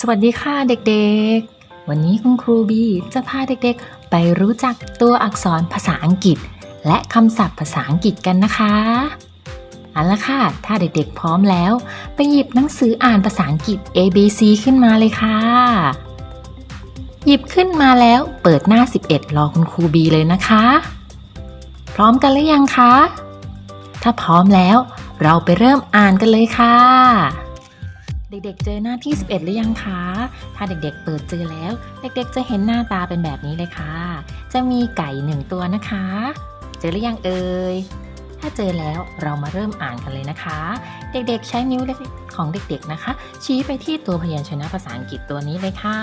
สวัสดีค่ะเด็กๆ วันนี้คุณครูบีจะพาเด็กๆ ไปรู้จักตัวอักษรภาษาอังกฤษ และคำศัพท์ภาษาอังกฤษกันนะคะเอาละค่ะ ถ้าเด็กๆพร้อมแล้ว ไปหยิบหนังสืออ่านภาษาอังกฤษ A B C ขึ้นมาเลยค่ะ หยิบขึ้นมาแล้วเปิดหน้า 11 รอคุณครูบีเลยนะคะ พร้อมกันหรือยังคะ ถ้าพร้อมแล้วเราไปเริ่มอ่านกันเลยค่ะ เด็กๆ เจอหน้าที่ 11 หรือยังคะ ถ้าเด็กๆ เปิดเจอแล้ว เด็กๆ จะเห็นหน้าตาเป็นแบบนี้เลยค่ะ จะมีไก่หนึ่งตัวนะคะ เจอหรือยังเอ่ย ถ้าเจอแล้วเรามาเริ่มอ่านกันเลยนะคะ เด็กๆ ใช้นิ้วเล็กของเด็กๆ นะคะ ชี้ไปที่ตัวพยัญชนะภาษาอังกฤษตัวนี้เลยค่ะ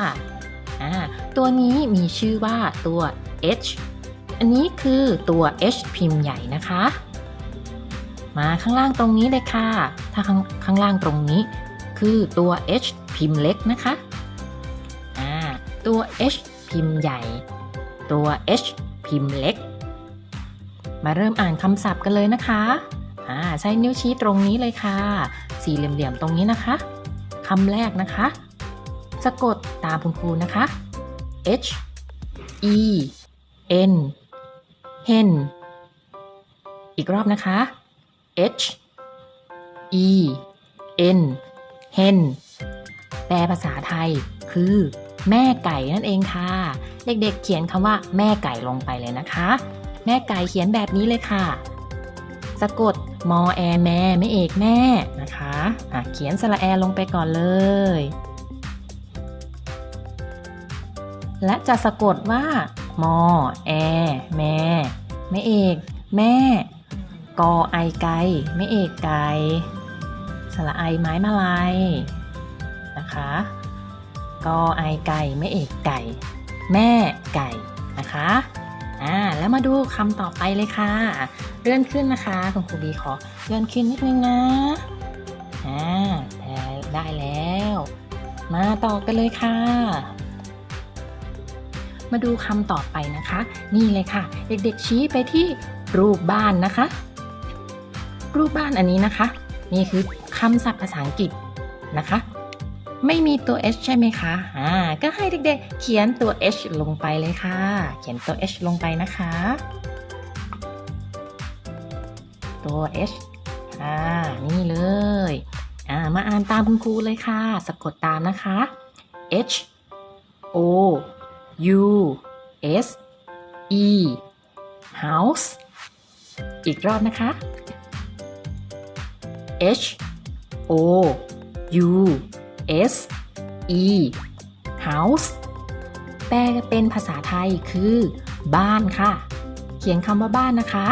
อ่าตัวนี้มีชื่อว่าตัว H อันนี้คือตัว H พิมพ์ใหญ่นะคะ มาข้างล่างตรงนี้เลยค่ะ ถ้าข้างข้างล่างตรงนี้ คือตัว H พิมพ์เล็กนะคะอ่าตัว H พิมพ์ใหญ่ ตัว H พิมพ์เล็ก มาเริ่มอ่านคำศัพท์กันเลยนะคะอ่าใช้นิ้วชี้ตรงนี้เลยค่ะ สี่เหลี่ยมๆตรงนี้นะคะคำแรกนะคะ สะกดตามคุณครูนะคะ H E N hen อีกรอบนะคะ H E N hen แปลภาษาไทยคือ แม่ไก่นั่นเองค่ะ เด็กๆเขียนคำว่า แม่ไก่ลงไปเลยนะคะ แม่ไก่เขียนแบบนี้เลยค่ะ สะกดมอแอแม่ไม่เอกแม่นะคะะเขียนสระแอลงไปก่อนเลย และจะสะกดว่ามอแอแม่ไม่เอก แม่กอไอไก่ไม่เอกไก่ สระไอไม้มาลายนะคะกอไอไก่ไม่เอกไก่ แม่ไก่นะคะอ่าแล้วมาดูคำต่อไปเลยค่ะ เลื่อนขึ้นนะคะคุณครูบีขอเลื่อนขึ้นนิดนึงนะอ่าได้แล้ว มาต่อกันเลยค่ะ มาดูคำต่อไปนะคะ นี่เลยค่ะ เด็กๆชี้ไปที่รูปบ้านนะคะ รูปบ้านอันนี้นะคะ นี่คือำศัพท์ภาษาอังกฤษนะคะ ไม่มีตัว h ใช่ไหมคะอ่าก็ให้เด็กๆ เขียนตัว h ลงไปเลยค่ะ เขียนตัว h ลงไปนะคะ ตัว h อ่านี่เลยอ่ามาอ่านตามคุณครูเลยค่ะ สะกดตามนะคะ h o u s e house อีกรอบนะคะ H O U S E house แปลเป็นภาษาไทยคือ บ้านค่ะ เขียนคำว่าบ้านนะคะ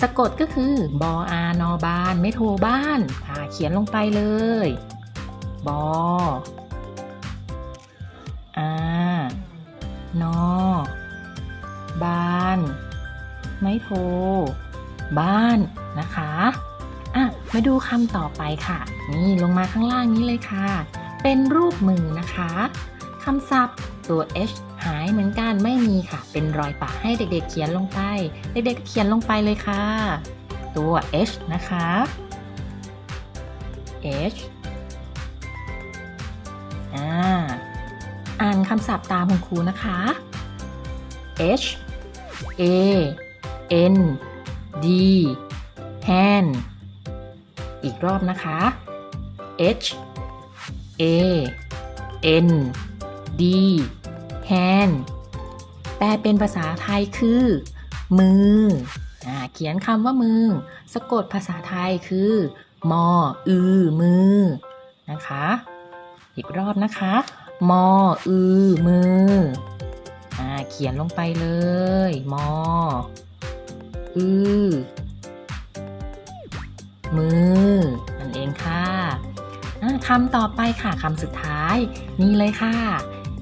สะกดก็คือบออานอบานไม่โทรบ้านค่ะเขียนลงไปเลยบออานอบ้าน ไม่โทรบ้านนะคะ อะมาดูคำต่อไปค่ะ นี่ลงมาข้างล่างนี้เลยค่ะ เป็นรูปมือนะคะคำศัพท์ตัว h หายเหมือนกันไม่มีค่ะ เป็นรอยปะให้เด็กๆเขียนลงไป เด็กๆเขียนลงไปเลยค่ะ ตัว h นะคะ h อ่าอ่านคำศัพท์ตามคุณครูนะคะ H A N D hand อีกรอบนะคะ H A N D hand แปลเป็นภาษาไทยคือ มืออเขียนคำว่ามือ สะกดภาษาไทยคือ มอ อือ มือ นะคะ อีกรอบนะคะ มอ อือ มืออเขียนลงไปเลย มอ อือ มือ องค่ะคำต่อไปค่ะคำสุดท้าย นี่เลยค่ะ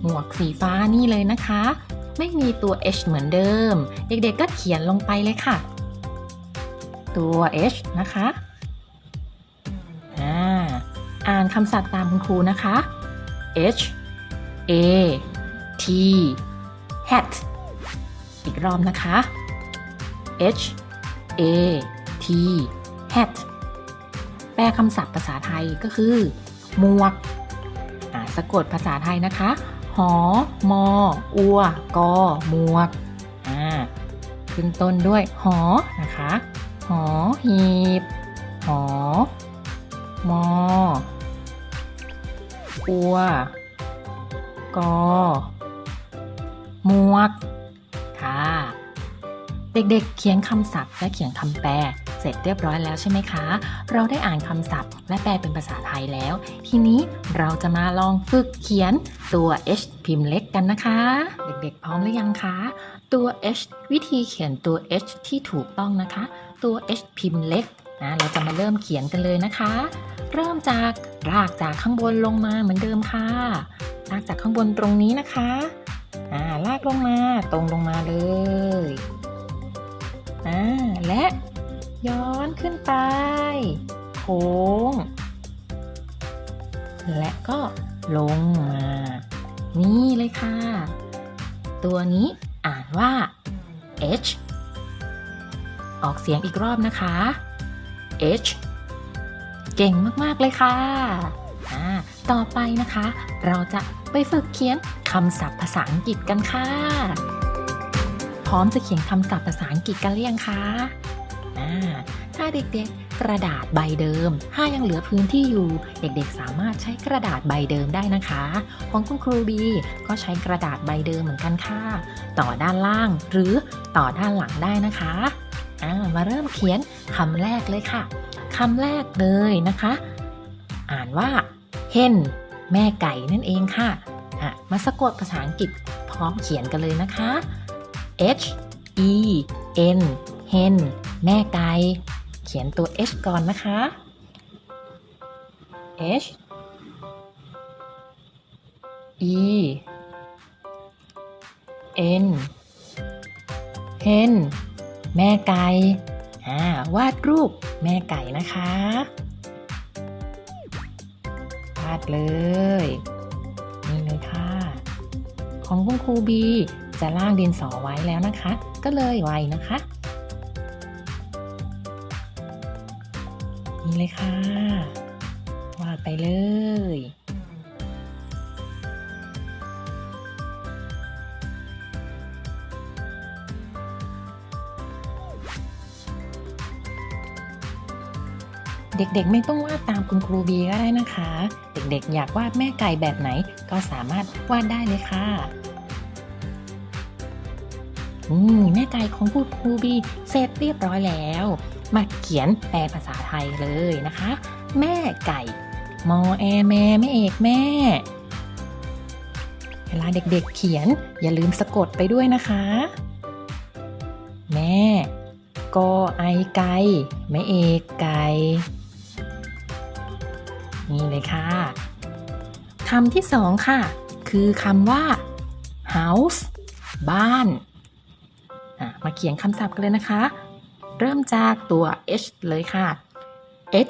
หมวกสีฟ้านี่เลยนะคะ ไม่มีตัว h เหมือนเดิม เด็กๆก็เขียนลงไปเลยค่ะ ตัว h นะคะอ่าอ่านคำศัพท์ตามคุณครูนะคะ h a t hat อีกรอบนะคะ H A T hat แปลคำศัพท์ภาษาไทยก็คือหมวกสะกดภาษาไทยนะคะ หอ มอ อัว กอ หมวกอ่าขึ้นต้นด้วยหอ นะคะ หอ หีบ หอ มอ อัว กอ หมวก ค่ะ เด็กๆ เขียนคำศัพท์และเขียนคำแปล เสร็จเรียบร้อยแล้วใช่ไหมคะ เราได้อ่านคำศัพท์ และแปลเป็นภาษาไทยแล้ว ทีนี้เราจะมาลองฝึกเขียนตัว H พิมพ์เล็กกันนะคะ เด็กๆ พร้อมหรือยังคะ ตัว H วิธีเขียนตัว H ที่ถูกต้องนะคะ ตัว H พิมพ์เล็กนะเราจะมาเริ่มเขียนกันเลยนะคะ เริ่มจากรากจากข้างบนลงมาเหมือนเดิมค่ะลากจากข้างบนตรงนี้นะคะอ่าลากลงมาตรงลงมาเลยอ่าและ ย้อนขึ้นไป โค้ง และก็ลงมา นี่เลยค่ะ ตัวนี้อ่านว่า H ออกเสียงอีกรอบนะคะ H เก่งมาก ๆ เลยค่ะต่อไปนะคะ เราจะไปฝึกเขียนคำศัพท์ภาษาอังกฤษกันค่ะ พร้อมจะเขียนคำศัพท์ภาษาอังกฤษกันหรือยังคะ ถ้าเด็กๆกระดาษใบเดิม ถ้ายังเหลือพื้นที่อยู่ เด็กๆ สามารถใช้กระดาษใบเดิมได้นะคะ ของคุณครูบีก็ใช้กระดาษใบเดิมเหมือนกันค่ะ ต่อด้านล่างหรือต่อด้านหลังได้นะคะมาเริ่มเขียนคำแรกเลยค่ะคำแรกเลยนะคะ อ่านว่า hen แม่ไก่นั่นเองค่ะอะมาสะกดภาษาอังกฤษพร้อมเขียนกันเลยนะคะ H E N hen แม่ไก่ เขียนตัว H ก่อนนะคะ H E N hen แม่ไก่วาดรูปแม่ไก่นะคะ วาดเลย นี่เลยค่ะ ของคุณครูบีจะล่างดินสอไว้แล้วนะคะ ก็เลยไวนะคะ เลยค่ะ วาดไปเลย เด็กๆไม่ต้องวาดตามคุณครูบีก็ได้นะคะ เด็กๆอยากวาดแม่ไก่แบบไหนก็สามารถวาดได้เลยค่ะ แม่ไก่ของคุณครูบีเสร็จเรียบร้อยแล้ว มาเขียนแปลภาษาไทยเลยนะคะ แม่ไก่ มอแอแม่แม่เอกแม่ เวลาเด็กๆเขียนอย่าลืมสะกดไปด้วยนะคะ แม่กอไอไก่แม่เอกไก่นี่เลยค่ะคำที่สองค่ะ คือคำว่า house บ้าน มาเขียนคำศัพท์กันเลยนะคะ เริ่มจากตัว h เลยค่ะ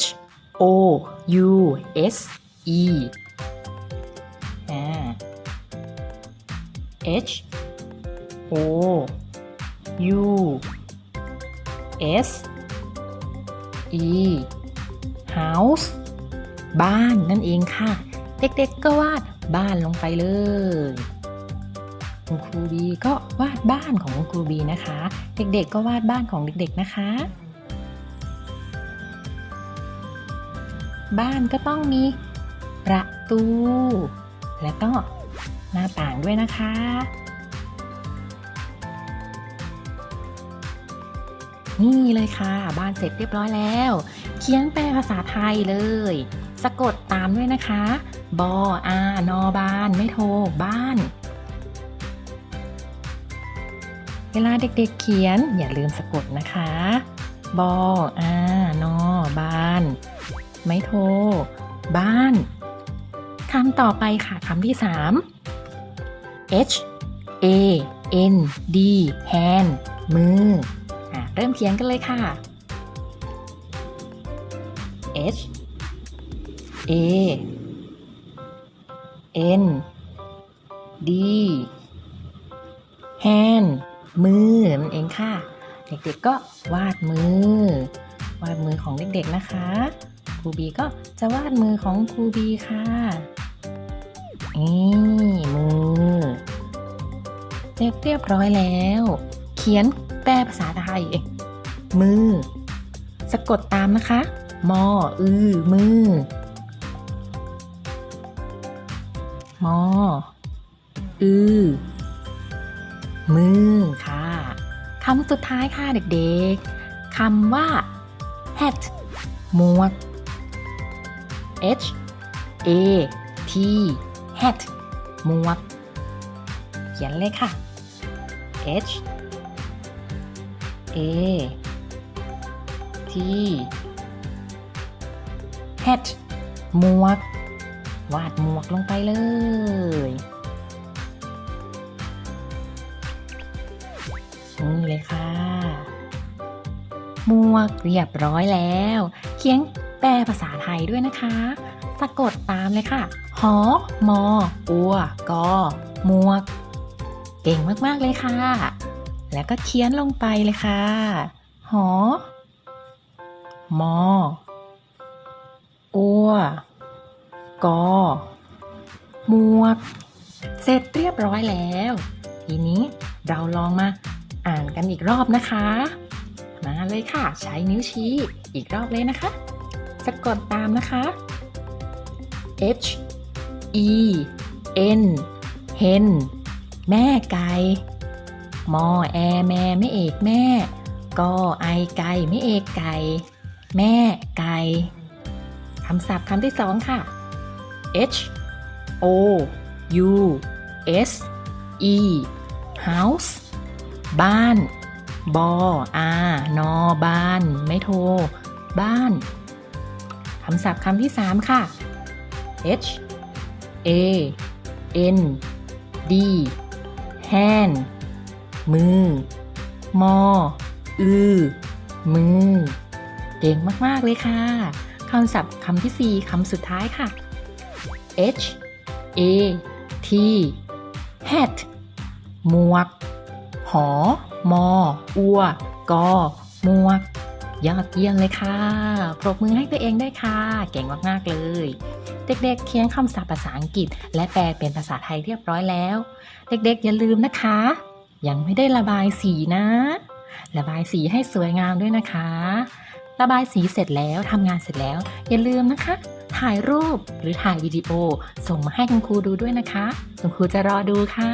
h o u s e h o u s e house บ้านนั่นเองค่ะ เด็กๆก็วาดบ้านลงไปเลย คุณครูบีก็วาดบ้านของคุณครูบีนะคะ เด็กๆก็วาดบ้านของเด็กๆนะคะ บ้านก็ต้องมีประตู และก็หน้าต่างด้วยนะคะ นี่เลยค่ะ บ้านเสร็จเรียบร้อยแล้ว เขียนแปลภาษาไทยเลย สะกดตามด้วยนะคะ บออานอบาน ไม่โทบ้าน เวลาเด็กๆเขียนอย่าลืมสะกดนะคะ บออานอบาน ไม่โทรบ้านคำต่อไปค่ะคำที่ 3 H A N D hand มืออะเริ่มเขียนกันเลยค่ะ H A N D hand มือนั่นเองค่ะ เด็กๆก็วาดมือ วาดมือของเด็กๆนะคะครูบีก็จะวาดมือของครูบีค่ะนี่มือเสร็จเรียบร้อยแล้ว เขียนแปลภาษาไทยมือ สะกดตามนะคะ มอ อือ มือ มอ อือ มือค่ะคำสุดท้ายค่ะเด็กๆคำว่า hat หมวก H A T hat หมวก เขียนเลยค่ะ H A T hat หมวก วาดหมวกลงไปเลย นี่เลยค่ะ หมวกเรียบร้อยแล้ว เขียนแปลภาษาไทยด้วยนะคะ สะกดตามเลยค่ะ หอ มอ อัว กอ หมวก เก่งมาก ๆ เลยค่ะ แล้วก็เขียนลงไปเลยค่ะ หอ มอ อัว กอ หมวก เสร็จเรียบร้อยแล้ว ทีนี้เราลองมา อ่านกันอีกรอบนะคะ มาเลยค่ะ ใช้นิ้วชี้อีกรอบเลยนะคะสะกดตามนะคะ H E N hen แม่ไก่มอแอแม่ไม่เอกแม่กอไอไก่ไม่เอกไก่ แม่ไก่คำศัพท์คำที่สองค่ะ H O U S E house บ้าน บออานอบ้าน ไม่โทร บ้านคำศัพท์คำที่สามค่ะ H A N D hand มือ มอ อือ มือ เก่งมาก ๆ เลยค่ะคำศัพท์คำที่สี่คำสุดท้ายค่ะ H A T hat หมวก หอ มอ อัว กอมวก ยอดเยี่ยมเลยค่ะ ปรบมือให้ตัวเองได้ค่ะ เก่งมากๆเลย เด็กๆ เขียนคำศัพท์ภาษาอังกฤษ และแปลเป็นภาษาไทยเรียบร้อยแล้ว เด็กๆ อย่าลืมนะคะ ยังไม่ได้ระบายสีนะ ระบายสีให้สวยงามด้วยนะคะ ระบายสีเสร็จแล้วทำงานเสร็จแล้ว อย่าลืมนะคะถ่ายรูปหรือถ่ายวิดีโอ ส่งมาให้คุณครูดูด้วยนะคะ คุณครูจะรอดูค่ะ